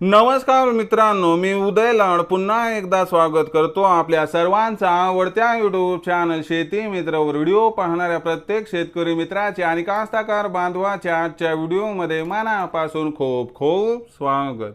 नमस्कार मित्रांनो मी उदय लाड पुन्हा एकदा स्वागत करतो आपल्या सर्वांचा आवडत्या युट्यूब चॅनल शेती मित्रवर. व्हिडिओ पाहणाऱ्या प्रत्येक शेतकरी मित्राचे आणि कास्ताकार बांधवाच्या आजच्या व्हिडिओमध्ये मनापासून खूप खूप स्वागत.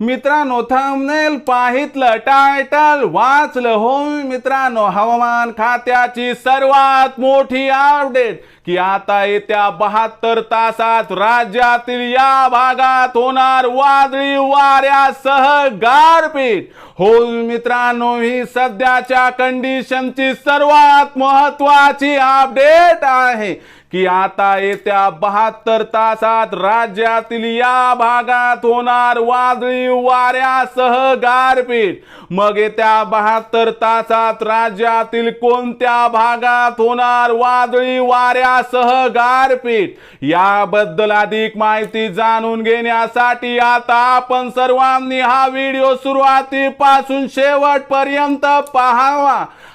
मित्रांनो थांबनेल पाहितलं टायटल वाचलं हो मित्रांनो हवामान खात्याची सर्वात मोठी अपडेट की आता येत्या बहात्तर तासात राज्यातील या भागात होणार वादळी वाऱ्यासह गारपीट. हो मित्रांनो ही सध्याच्या कंडिशनची सर्वात महत्वाची अपडेट आहे. की आता येत्या बहात्तर तासात राज्यातील या भागात होणार वादळी वाऱ्यासह गारपीट मग येत्या बहात्तर तासात राज्यातील कोणत्या भागात होणार वादळी वाऱ्यासह गारपीट याबद्दल अधिक माहिती जाणून घेण्यासाठी आता आपण सर्वांनी हा व्हिडिओ सुरुवातीपासून शेवटपर्यंत पाहावा.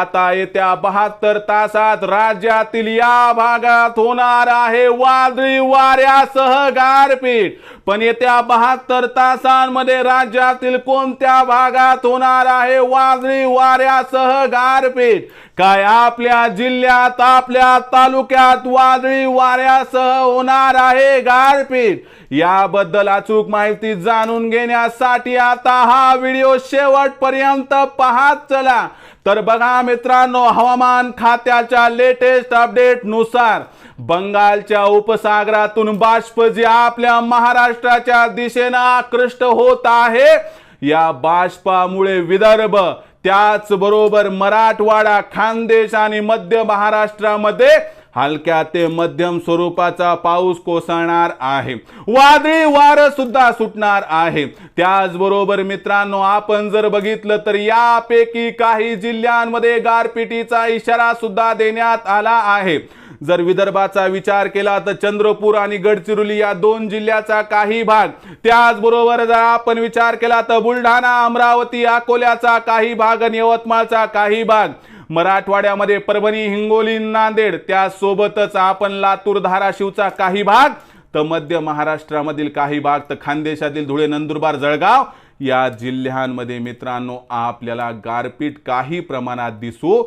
आता येत्या बहात्तर तासात राज्यातील या भागात होणार आहे वादळी वाऱ्यासह गारपीट पण येत्या बहात्तर तासांमध्ये राज्यातील कोणत्या भागात होणार आहे वादळी वाऱ्यासह गारपीट काय आपल्या जिल्ह्यात आपल्या तालुक्यात वादळी वाऱ्यासह होणार आहे गारपीट याबद्दल अचूक माहिती जाणून घेण्यासाठी आता हा व्हिडिओ शेवटपर्यंत पाहत चला. तर बघा मित्रांनो हवामान खात्याच्या लेटेस्ट अपडेटनुसार बंगालच्या उपसागरातून बाष्प जे आपल्या महाराष्ट्राच्या दिशेनं आकृष्ट होत आहे या बाष्पामुळे विदर्भ त्याचबरोबर मराठवाडा खानदेश आणि मध्य महाराष्ट्रामध्ये हलक्या ते मध्यम स्वरूपाचा पाऊस कोसळणार आहे. वादळी वारं सुद्धा सुटणार आहे. त्याचबरोबर मित्रांनो आपण जर बघितलं तर यापैकी काही जिल्ह्यांमध्ये गारपिटीचा इशारा सुद्धा देण्यात आला आहे. जर विदर्भाचा विचार केला तर चंद्रपूर आणि गडचिरोली या दोन जिल्ह्याचा काही भाग. त्याचबरोबर जर आपण विचार केला तर बुलढाणा अमरावती अकोल्याचा काही भाग आणि यवतमाळचा काही भाग. मराठवाड्यामध्ये परभणी हिंगोली नांदेड त्यासोबतच आपण लातूर धाराशिवचा काही भाग तर मध्य महाराष्ट्रामधील काही भाग तर खानदेशातील धुळे नंदुरबार जळगाव या जिल्ह्यांमध्ये मित्रांनो आपल्याला गारपीट काही प्रमाणात दिसू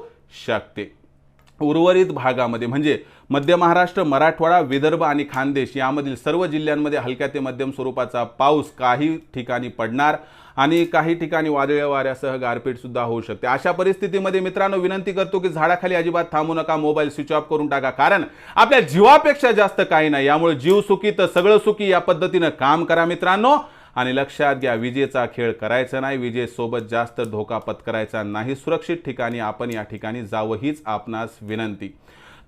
शकते. उर्वरित भागामध्ये म्हणजे मध्य महाराष्ट्र मराठवाडा विदर्भ आणि खानदेश यामधील सर्व जिल्ह्यांमध्ये हलक्या ते मध्यम स्वरूपाचा पाऊस काही ठिकाणी पडणार आणि काही ठिकाणी वादळी वाऱ्यासह गारपीटसुद्धा होऊ शकते. अशा परिस्थितीमध्ये मित्रांनो विनंती करतो की झाडाखाली अजिबात थांबू नका मोबाईल स्विच ऑफ करून टाका कारण आपल्या जीवापेक्षा जास्त काही नाही. यामुळे जीव सुखी तर सगळं सुखी या पद्धतीनं काम करा मित्रांनो. आणि लक्षात घ्या विजेचा खेळ करायचा नाही विजेसोबत जास्त धोका पत्करायचा नाही. सुरक्षित ठिकाणी आपण या ठिकाणी जावं हीच आपणास विनंती.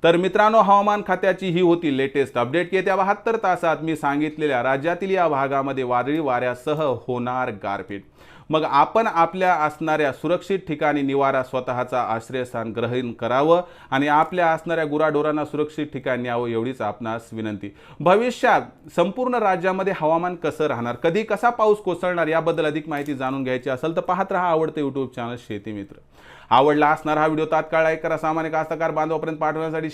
तर मित्रांनो हवामान खात्याची ही होती लेटेस्ट अपडेट येत्या बहात्तर तासात मी सांगितलेल्या राज्यातील या भागामध्ये वादळी वाऱ्यासह होणार गारपीट. मग आपण आपल्या असणाऱ्या सुरक्षित ठिकाणी निवारा स्वतःचा आश्रयस्थान ग्रहण करावं आणि आपल्या असणाऱ्या गुराढोरांना सुरक्षित ठिकाणी न्यावं एवढीच आपणास विनंती. भविष्यात संपूर्ण राज्यामध्ये हवामान कसं राहणार? कधी कसा पाऊस कोसळणार? याबद्दल अधिक माहिती जाणून घ्यायची असेल तर पाहत राहा आवडते यूट्यूब चॅनल शेती मित्र. आवडला असणार हा व्हिडिओ तात्काळ लाईक करा. सामान्य कास्तकार बांधवापर्यंत पाठवण्यासाठी